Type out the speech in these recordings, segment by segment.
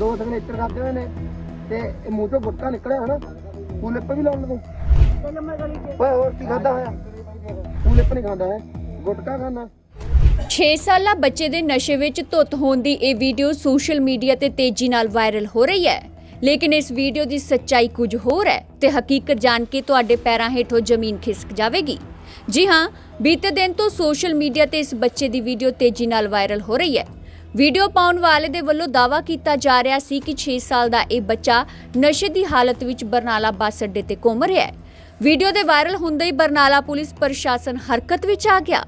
ਦੋ ਸਿਗਨੇਚਰ ਕਰਦੇ ਹੋਏ ਨੇ ਤੇ ਇਹ ਮੂੰਹ ਤੋਂ ਗੁੱਟਾ ਨਿਕਲਿਆ ਹਨਾ ਤੂੰ ਲਿਪ ਵੀ ਲਾਉਣ ਲੱਗੇ। ਓਏ ਹੋਰ ਕੀ ਖਾਦਾ ਹੋਇਆ? ਤੂੰ ਲਿਪ ਨਹੀਂ ਖਾਂਦਾ ਹੈ ਗੁਟਕਾ ਖਾਣਾ 6 ਸਾਲਾ ਬੱਚੇ ਦੇ ਨਸ਼ੇ ਵਿੱਚ ਧੁੱਤ ਹੋਣ ਦੀ ਇਹ ਵੀਡੀਓ ਸੋਸ਼ਲ ਮੀਡੀਆ ਤੇ ਤੇਜ਼ੀ ਨਾਲ ਵਾਇਰਲ ਹੋ ਰਹੀ ਹੈ। ਲੇਕਿਨ ਇਸ ਵੀਡੀਓ ਦੀ ਸੱਚਾਈ ਕੁਝ ਹੋਰ ਹੈ ਤੇ ਹਕੀਕਤ ਜਾਣ ਕੇ ਤੁਹਾਡੇ ਪੈਰਾਂ ਹੇਠੋਂ ਜ਼ਮੀਨ ਖਿਸਕ ਜਾਵੇਗੀ। ਜੀ ਹਾਂ, ਬੀਤੇ ਦਿਨ ਤੋਂ ਸੋਸ਼ਲ ਮੀਡੀਆ ਤੇ ਇਸ ਬੱਚੇ ਦੀ ਵੀਡੀਓ ਤੇਜ਼ੀ ਨਾਲ ਵਾਇਰਲ ਹੋ ਰਹੀ ਹੈ। ਵੀਡੀਓ ਪਾਉਣ ਵਾਲੇ ਦੇ ਵੱਲੋਂ ਦਾਅਵਾ ਕੀਤਾ ਜਾ ਰਿਹਾ ਸੀ ਕਿ 6 ਸਾਲ ਦਾ ਇਹ ਬੱਚਾ ਨਸ਼ੇ ਦੀ ਹਾਲਤ ਵਿੱਚ ਬਰਨਾਲਾ ਬੱਸ ਅੱਡੇ ਤੇ ਘੁੰਮ ਰਿਹਾ ਹੈ। ਵੀਡੀਓ ਦੇ ਵਾਇਰਲ ਹੁੰਦੇ ਹੀ ਬਰਨਾਲਾ ਪੁਲਿਸ ਪ੍ਰਸ਼ਾਸਨ ਹਰਕਤ ਵਿੱਚ ਆ ਗਿਆ।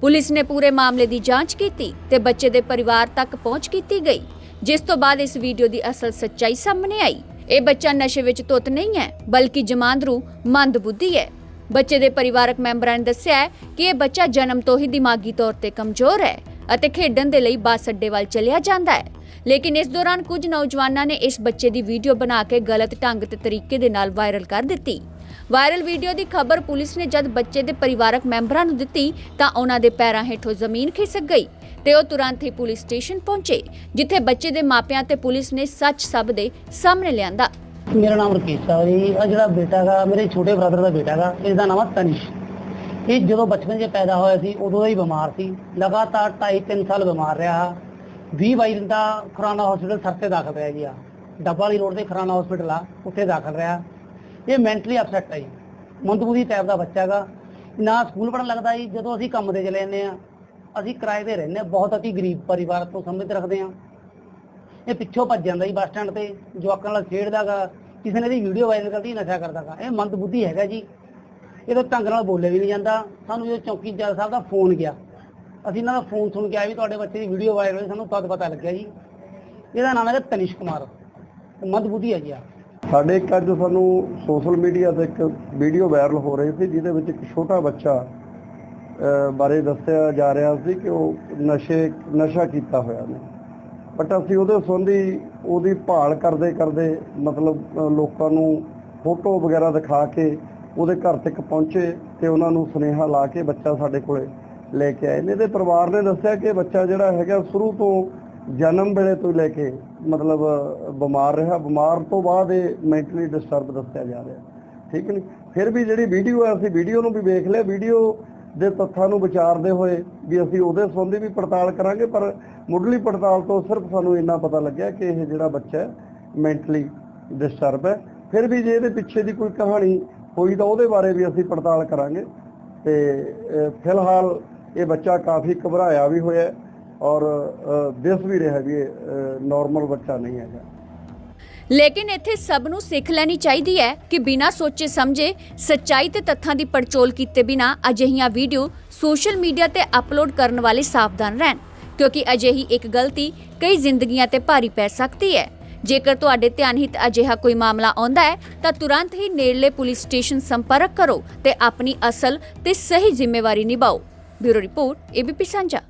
ਪੁਲਿਸ ਨੇ ਪੂਰੇ ਮਾਮਲੇ ਦੀ ਜਾਂਚ ਕੀਤੀ ਤੇ ਬੱਚੇ ਦੇ ਪਰਿਵਾਰ ਤੱਕ ਪਹੁੰਚ ਕੀਤੀ ਗਈ, ਜਿਸ ਤੋਂ ਬਾਅਦ ਇਸ ਵੀਡੀਓ ਦੀ ਅਸਲ ਸੱਚਾਈ ਸਾਹਮਣੇ ਆਈ। ਇਹ ਬੱਚਾ ਨਸ਼ੇ ਵਿੱਚ ਧੁੱਤ ਨਹੀਂ ਹੈ, ਬਲਕਿ ਜਮਾਂਦਰੂ ਮੰਦਬੁੱਧੀ ਹੈ। ਬੱਚੇ ਦੇ ਪਰਿਵਾਰਕ ਮੈਂਬਰਾਂ ਨੇ ਦੱਸਿਆ ਹੈ ਕਿ ਇਹ ਬੱਚਾ ਜਨਮ ਤੋਂ ਹੀ ਦਿਮਾਗੀ ਤੌਰ ਤੇ ਕਮਜ਼ੋਰ ਹੈ। ਅਤੇ ਖੇਡਣ ਦੇ ਲਈ ਬੱਸ ਅੱਡੇ ਵੱਲ ਚਲਿਆ ਜਾਂਦਾ ਹੈ। ਲੇਕਿਨ ਇਸ ਦੌਰਾਨ ਕੁਝ ਨੌਜਵਾਨਾਂ ਨੇ ਇਸ ਬੱਚੇ ਦੀ ਵੀਡੀਓ ਬਣਾ ਕੇ ਗਲਤ ਢੰਗ ਤੇ ਤਰੀਕੇ ਦੇ ਨਾਲ ਵਾਇਰਲ ਕਰ ਦਿੱਤੀ। ਵਾਇਰਲ ਵੀਡੀਓ ਦੀ ਖਬਰ ਪੁਲਿਸ ਨੇ ਜਦ ਬੱਚੇ ਦੇ ਪਰਿਵਾਰਕ ਮੈਂਬਰਾਂ ਨੂੰ ਦਿੱਤੀ, ਤਾਂ ਉਹਨਾਂ ਦੇ ਪੈਰਾਂ ਹੇਠੋਂ ਜ਼ਮੀਨ ਖਿਸਕ ਗਈ ਤੇ ਉਹ ਤੁਰੰਤ ਹੀ ਪੁਲਿਸ ਸਟੇਸ਼ਨ ਪਹੁੰਚੇ, ਜਿੱਥੇ ਬੱਚੇ ਦੇ ਮਾਪਿਆਂ ਤੇ ਪੁਲਿਸ ਨੇ ਸੱਚ ਸਭ ਦੇ ਸਾਹਮਣੇ ਲਿਆਂਦਾ। ਮੇਰਾ ਨਾਮ ਰਕੇਸ਼ ਆ ਜੀ। ਆ ਜਿਹੜਾ ਬੇਟਾ ਗਾ ਮੇਰੇ ਛੋਟੇ ਬ੍ਰਦਰ ਦਾ ਬੇਟਾ ਗਾ ਇਸ ਦਾ ਨਾਮ ਆ ਤਨਿਸ਼। ਇਹ ਜਦੋਂ ਬਚਪਨ 'ਚ ਪੈਦਾ ਹੋਇਆ ਸੀ, ਉਦੋਂ ਦਾ ਹੀ ਬਿਮਾਰ ਸੀ। ਲਗਾਤਾਰ 2.5 3 ਸਾਲ ਬਿਮਾਰ ਰਿਹਾ। 20 22 ਦਿਨ ਦਾ ਖੁਰਾਨਾ ਹਸਪੀਟਲ ਸਰ ਦਾਖਲ ਰਿਹਾ ਜੀ ਆ। ਡੱਬਾ ਵਾਲੀ ਰੋਡ ਤੇ ਖੁਰਾਨਾ ਹਸਪੀਟਲ ਆ, ਉੱਥੇ ਦਾਖਲ ਰਿਹਾ। ਇਹ ਮੈਂਟਲੀ ਅਪਸੈਟ ਹੈ ਜੀ। ਮੰਦਬੁੱਧੀ ਟਾਈਪ ਦਾ ਬੱਚਾ ਗਾ ਨਾ ਸਕੂਲ ਪੜਨ ਲੱਗਦਾ ਜੀ। ਜਦੋਂ ਅਸੀਂ ਕੰਮ ਤੇ ਚਲੇ ਜਾਂਦੇ ਆ, ਅਸੀਂ ਕਿਰਾਏ ਤੇ ਰਹਿੰਦੇ ਆ। ਬਹੁਤ ਅਸੀਂ ਗਰੀਬ ਪਰਿਵਾਰ ਤੋਂ ਸਮਝ ਰੱਖਦੇ ਆ। ਇਹ ਪਿੱਛੋਂ ਭੱਜ ਜਾਂਦਾ ਜੀ ਬੱਸ ਸਟੈਂਡ ਤੇ। ਜਵਾਕਾਂ ਨਾਲ ਖੇਡਦਾਗਾ ਕਿਸੇ ਨੇ ਇਹਦੀ ਵੀਡੀਓ ਵਾਇਰਲ ਕਰਦੀ ਨਸ਼ਾ ਕਰਦਾਗਾ ਇਹ ਮੰਦ ਬੁੱਧੀ ਹੈਗਾ ਜੀ। ਇਹ ਢੰਗ ਨਾਲ ਬੋਲੇ ਵੀ ਨਹੀਂ ਜਾਂਦਾ। ਸਾਨੂੰ ਜਦੋਂ ਚੌਕੀ ਸਾਹਿਬ ਦਾ ਫੋਨ ਗਿਆ, ਅਸੀਂ ਇਹਨਾਂ ਦਾ ਫੋਨ ਸੁਣ ਕੇ ਆਏ ਵੀ ਤੁਹਾਡੇ ਬੱਚੇ ਦੀ ਵੀਡੀਓ ਵਾਇਰਲ ਹੋਈ, ਸਾਨੂੰ ਤਦ ਪਤਾ ਲੱਗਿਆ ਜੀ। ਇਹਦਾ ਨਾਮ ਹੈਗਾ ਤਨਿਸ਼ ਕੁਮਾਰ। ਮੰਦ ਹੈ ਜੀ ਆ। ਸਾਡੇ ਇੱਕ ਅੱਜ ਸਾਨੂੰ ਸੋਸ਼ਲ ਮੀਡੀਆ ਤੇ ਇੱਕ ਵੀਡੀਓ ਵਾਇਰਲ ਹੋ ਰਹੀ ਸੀ, ਜਿਹਦੇ ਵਿੱਚ ਇੱਕ ਛੋਟਾ ਬੱਚਾ ਬਾਰੇ ਦੱਸਿਆ ਜਾ ਰਿਹਾ ਸੀ ਕਿ ਉਹ ਨਸ਼ੇ, ਨਸ਼ਾ ਕੀਤਾ ਹੋਇਆ ਨੇ ਬਟ ਅਸੀਂ ਉਹਦੇ ਸੰਬੰਧੀ ਉਹਦੀ ਭਾਲ ਕਰਦੇ ਕਰਦੇ ਮਤਲਬ ਲੋਕਾਂ ਨੂੰ ਫੋਟੋ ਵਗੈਰਾ ਦਿਖਾ ਕੇ ਉਹਦੇ ਘਰ ਤੱਕ ਪਹੁੰਚੇ ਤੇ ਉਹਨਾਂ ਨੂੰ ਸੁਨੇਹਾ ਲਾ ਕੇ ਬੱਚਾ ਸਾਡੇ ਕੋਲੇ ਲੈ ਕੇ ਆਏ ਨੇ। ਇਹਦੇ ਪਰਿਵਾਰ ਨੇ ਦੱਸਿਆ ਕਿ ਬੱਚਾ ਜਿਹੜਾ ਹੈਗਾ ਸ਼ੁਰੂ ਤੋਂ ਜਨਮ ਵੇਲੇ ਤੋਂ ਲੈ ਕੇ ਮਤਲਬ ਬਿਮਾਰ ਰਿਹਾ। ਬਿਮਾਰ ਤੋਂ ਬਾਅਦ ਇਹ ਮੈਂਟਲੀ ਡਿਸਟਰਬ ਦੱਸਿਆ ਜਾ ਰਿਹਾ। ਠੀਕ ਨਹੀਂ ਫਿਰ ਵੀ ਜਿਹੜੀ ਵੀਡੀਓ ਹੈ, ਅਸੀਂ ਵੀਡੀਓ ਨੂੰ ਵੀ ਵੇਖ ਲਿਆ। ਵੀਡੀਓ ਦੇ ਤੱਥਾਂ ਨੂੰ ਵਿਚਾਰਦੇ ਹੋਏ ਵੀ ਅਸੀਂ ਉਹਦੇ ਸੰਬੰਧੀ ਵੀ ਪੜਤਾਲ ਕਰਾਂਗੇ, ਪਰ ਮੁੱਢਲੀ ਪੜਤਾਲ ਤੋਂ ਸਿਰਫ ਸਾਨੂੰ ਇੰਨਾ ਪਤਾ ਲੱਗਿਆ ਕਿ ਇਹ ਜਿਹੜਾ ਬੱਚਾ ਮੈਂਟਲੀ ਡਿਸਟਰਬ ਹੈ। ਫਿਰ ਵੀ ਜੇ ਇਹਦੇ ਪਿੱਛੇ ਦੀ ਕੋਈ ਕਹਾਣੀ ਹੋਈ ਤਾਂ ਉਹਦੇ ਬਾਰੇ ਵੀ ਅਸੀਂ ਪੜਤਾਲ ਕਰਾਂਗੇ ਤੇ ਫਿਲਹਾਲ ਇਹ ਬੱਚਾ ਕਾਫੀ ਘਬਰਾਇਆ ਵੀ ਹੋਇਆ ਔਰ ਦਿਸ ਵੀ ਰਿਹਾ ਵੀ ਇਹ ਨਾਰਮਲ ਬੱਚਾ ਨਹੀਂ ਹੈਗਾ। ਲੇਕਿਨ ਇੱਥੇ ਸਭ ਨੂੰ ਸਿੱਖ ਲੈਣੀ ਚਾਹੀਦੀ ਹੈ ਕਿ ਬਿਨਾਂ ਸੋਚੇ ਸਮਝੇ ਸੱਚਾਈ ਤੇ ਤੱਥਾਂ ਦੀ ਪੜਚੋਲ ਕੀਤੇ ਬਿਨਾਂ ਅਜਿਹੀਆਂ ਵੀਡੀਓ ਸੋਸ਼ਲ ਮੀਡੀਆ ਤੇ ਅਪਲੋਡ ਕਰਨ ਵਾਲੇ ਸਾਵਧਾਨ ਰਹਿਣ, ਕਿਉਂਕਿ ਅਜਿਹੀ ਇੱਕ ਗਲਤੀ ਕਈ ਜ਼ਿੰਦਗੀਆਂ ਤੇ ਭਾਰੀ ਪੈ ਸਕਦੀ ਹੈ। ਜੇਕਰ ਤੁਹਾਡੇ ਧਿਆਨ ਹਿਤ ਅਜਿਹਾ ਕੋਈ ਮਾਮਲਾ ਆਉਂਦਾ ਹੈ, ਤਾਂ ਤੁਰੰਤ ਹੀ ਨੇੜਲੇ ਪੁਲਿਸ ਸਟੇਸ਼ਨ ਸੰਪਰਕ ਕਰੋ ਤੇ ਆਪਣੀ ਅਸਲ ਤੇ ਸਹੀ ਜ਼ਿੰਮੇਵਾਰੀ ਨਿਭਾਓ। ਬਿਊਰੋ ਰਿਪੋਰਟ, ਏਬੀਪੀ ਸਾਂਝਾ।